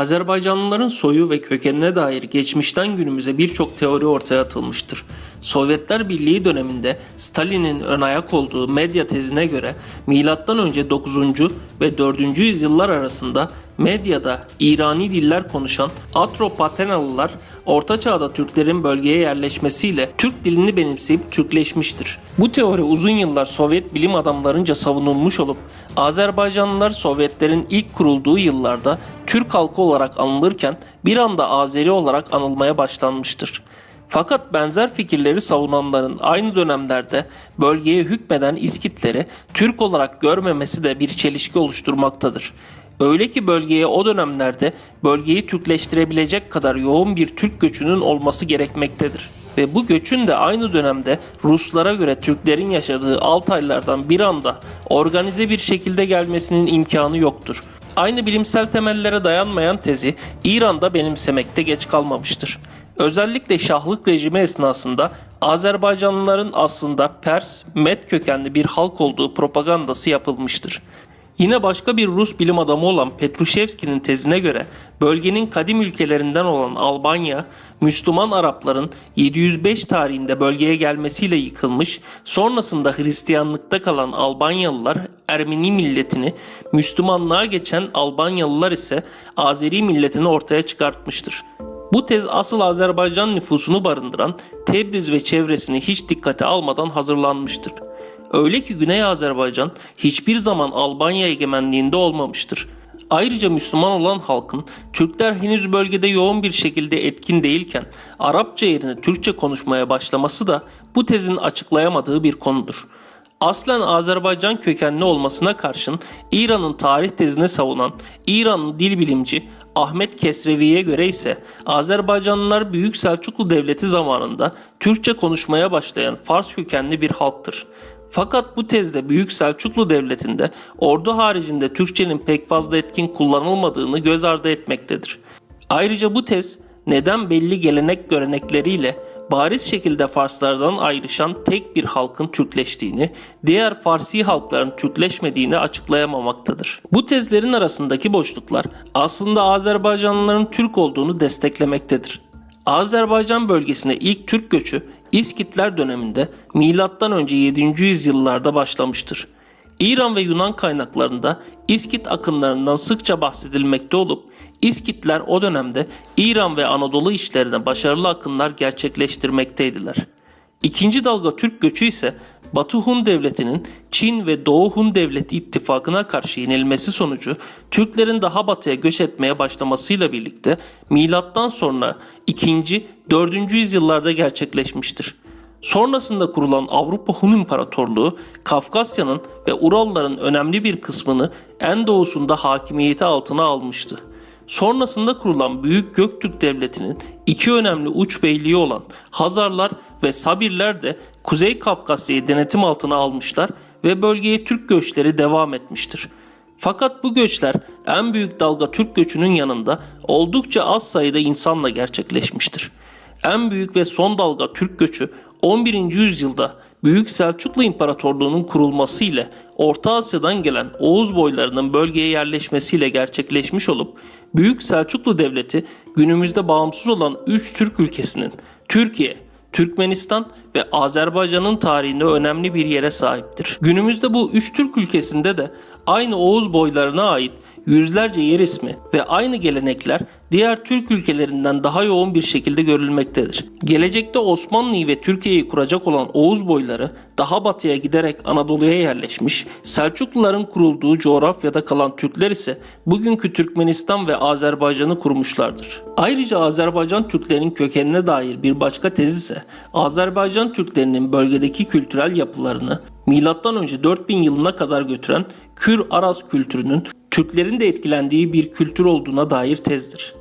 Azerbaycanlıların soyu ve kökenine dair geçmişten günümüze birçok teori ortaya atılmıştır. Sovyetler Birliği döneminde Stalin'in ön ayak olduğu medya tezine göre M.Ö. 9. ve 4. yüzyıllar arasında medyada İrani diller konuşan Atropatenalılar Orta Çağ'da Türklerin bölgeye yerleşmesiyle Türk dilini benimseyip Türkleşmiştir. Bu teori uzun yıllar Sovyet bilim adamlarınca savunulmuş olup Azerbaycanlılar Sovyetlerin ilk kurulduğu yıllarda Türk halkı olarak anılırken bir anda Azeri olarak anılmaya başlanmıştır. Fakat benzer fikirleri savunanların aynı dönemlerde bölgeye hükmeden İskitleri Türk olarak görmemesi de bir çelişki oluşturmaktadır. Öyle ki bölgeye o dönemlerde bölgeyi Türkleştirebilecek kadar yoğun bir Türk göçünün olması gerekmektedir. Ve bu göçün de aynı dönemde Ruslara göre Türklerin yaşadığı Altaylardan bir anda organize bir şekilde gelmesinin imkanı yoktur. Aynı bilimsel temellere dayanmayan tezi İran'da benimsemekte geç kalmamıştır. Özellikle Şahlık rejimi esnasında Azerbaycanlıların aslında Pers, Med kökenli bir halk olduğu propagandası yapılmıştır. Yine başka bir Rus bilim adamı olan Petrushevski'nin tezine göre bölgenin kadim ülkelerinden olan Albanya, Müslüman Arapların 705 tarihinde bölgeye gelmesiyle yıkılmış, sonrasında Hristiyanlıkta kalan Albanyalılar Ermeni milletini, Müslümanlığa geçen Albanyalılar ise Azeri milletini ortaya çıkartmıştır. Bu tez asıl Azerbaycan nüfusunu barındıran Tebriz ve çevresini hiç dikkate almadan hazırlanmıştır. Öyle ki Güney Azerbaycan hiçbir zaman Albanya egemenliğinde olmamıştır. Ayrıca Müslüman olan halkın Türkler henüz bölgede yoğun bir şekilde etkin değilken Arapça yerine Türkçe konuşmaya başlaması da bu tezin açıklayamadığı bir konudur. Aslen Azerbaycan kökenli olmasına karşın İran'ın tarih tezine savunan İranlı dil bilimci Ahmet Kesrevi'ye göre ise Azerbaycanlılar Büyük Selçuklu Devleti zamanında Türkçe konuşmaya başlayan Fars kökenli bir halktır. Fakat bu tezde Büyük Selçuklu Devleti'nde ordu haricinde Türkçenin pek fazla etkin kullanılmadığını göz ardı etmektedir. Ayrıca bu tez neden belli gelenek görenekleriyle bariz şekilde Farslardan ayrışan tek bir halkın Türkleştiğini, diğer Farsi halkların Türkleşmediğini açıklayamamaktadır. Bu tezlerin arasındaki boşluklar aslında Azerbaycanlıların Türk olduğunu desteklemektedir. Azerbaycan bölgesine ilk Türk göçü İskitler döneminde M.Ö. 7. yüzyıllarda başlamıştır. İran ve Yunan kaynaklarında İskit akınlarından sıkça bahsedilmekte olup İskitler o dönemde İran ve Anadolu işlerine başarılı akınlar gerçekleştirmekteydiler. İkinci dalga Türk göçü ise Batı Hun Devleti'nin Çin ve Doğu Hun Devleti ittifakına karşı yenilmesi sonucu Türklerin daha batıya göç etmeye başlamasıyla birlikte milattan sonra 2. 4. yüzyıllarda gerçekleşmiştir. Sonrasında kurulan Avrupa Hun İmparatorluğu, Kafkasya'nın ve Uralların önemli bir kısmını en doğusunda hakimiyeti altına almıştı. Sonrasında kurulan Büyük Göktürk Devleti'nin iki önemli uç beyliği olan Hazarlar ve Sabirler de Kuzey Kafkasya'yı denetim altına almışlar ve bölgeye Türk göçleri devam etmiştir. Fakat bu göçler en büyük dalga Türk göçünün yanında oldukça az sayıda insanla gerçekleşmiştir. En büyük ve son dalga Türk göçü 11. yüzyılda Büyük Selçuklu İmparatorluğu'nun kurulması ile Orta Asya'dan gelen Oğuz boylarının bölgeye yerleşmesiyle gerçekleşmiş olup Büyük Selçuklu Devleti günümüzde bağımsız olan 3 Türk ülkesinin Türkiye, Türkmenistan ve Azerbaycan'ın tarihinde önemli bir yere sahiptir. Günümüzde bu üç Türk ülkesinde de aynı Oğuz boylarına ait yüzlerce yer ismi ve aynı gelenekler diğer Türk ülkelerinden daha yoğun bir şekilde görülmektedir. Gelecekte Osmanlı'yı ve Türkiye'yi kuracak olan Oğuz boyları daha batıya giderek Anadolu'ya yerleşmiş, Selçukluların kurulduğu coğrafyada kalan Türkler ise bugünkü Türkmenistan ve Azerbaycan'ı kurmuşlardır. Ayrıca Azerbaycan Türklerinin kökenine dair bir başka tez ise Azerbaycan Türklerinin bölgedeki kültürel yapılarını M.Ö. 4000 yılına kadar götüren Kür-Aras kültürünün Türklerin de etkilendiği bir kültür olduğuna dair tezdir.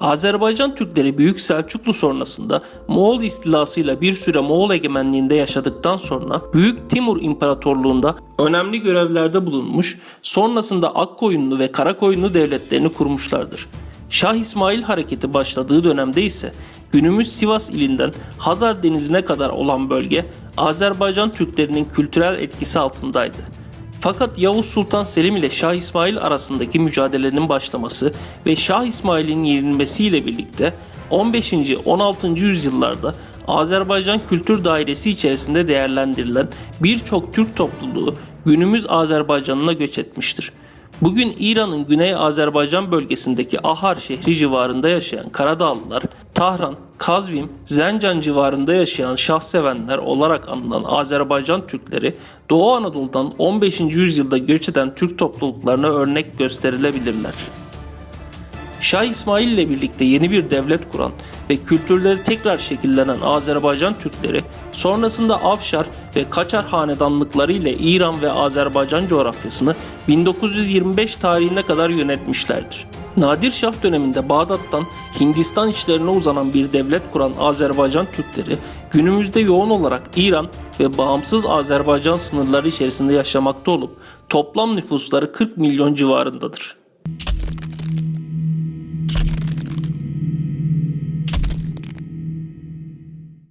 Azerbaycan Türkleri Büyük Selçuklu sonrasında Moğol istilasıyla bir süre Moğol egemenliğinde yaşadıktan sonra Büyük Timur İmparatorluğunda önemli görevlerde bulunmuş, sonrasında Akkoyunlu ve Karakoyunlu devletlerini kurmuşlardır. Şah İsmail hareketi başladığı dönemde ise günümüz Sivas ilinden Hazar Denizi'ne kadar olan bölge Azerbaycan Türklerinin kültürel etkisi altındaydı. Fakat Yavuz Sultan Selim ile Şah İsmail arasındaki mücadelenin başlaması ve Şah İsmail'in yenilmesiyle birlikte 15. 16. yüzyıllarda Azerbaycan Kültür Dairesi içerisinde değerlendirilen birçok Türk topluluğu günümüz Azerbaycan'ına göç etmiştir. Bugün İran'ın Güney Azerbaycan bölgesindeki Ahar şehri civarında yaşayan Karadağlılar, Tahran, Kazvim, Zencan civarında yaşayan Şahsevenler olarak anılan Azerbaycan Türkleri, Doğu Anadolu'dan 15. yüzyılda göç eden Türk topluluklarına örnek gösterilebilirler. Şah İsmail ile birlikte yeni bir devlet kuran ve kültürleri tekrar şekillenen Azerbaycan Türkleri sonrasında Afşar ve Kaçar hanedanlıkları ile İran ve Azerbaycan coğrafyasını 1925 tarihine kadar yönetmişlerdir. Nadir Şah döneminde Bağdat'tan Hindistan içlerine uzanan bir devlet kuran Azerbaycan Türkleri günümüzde yoğun olarak İran ve bağımsız Azerbaycan sınırları içerisinde yaşamakta olup toplam nüfusları 40 milyon civarındadır.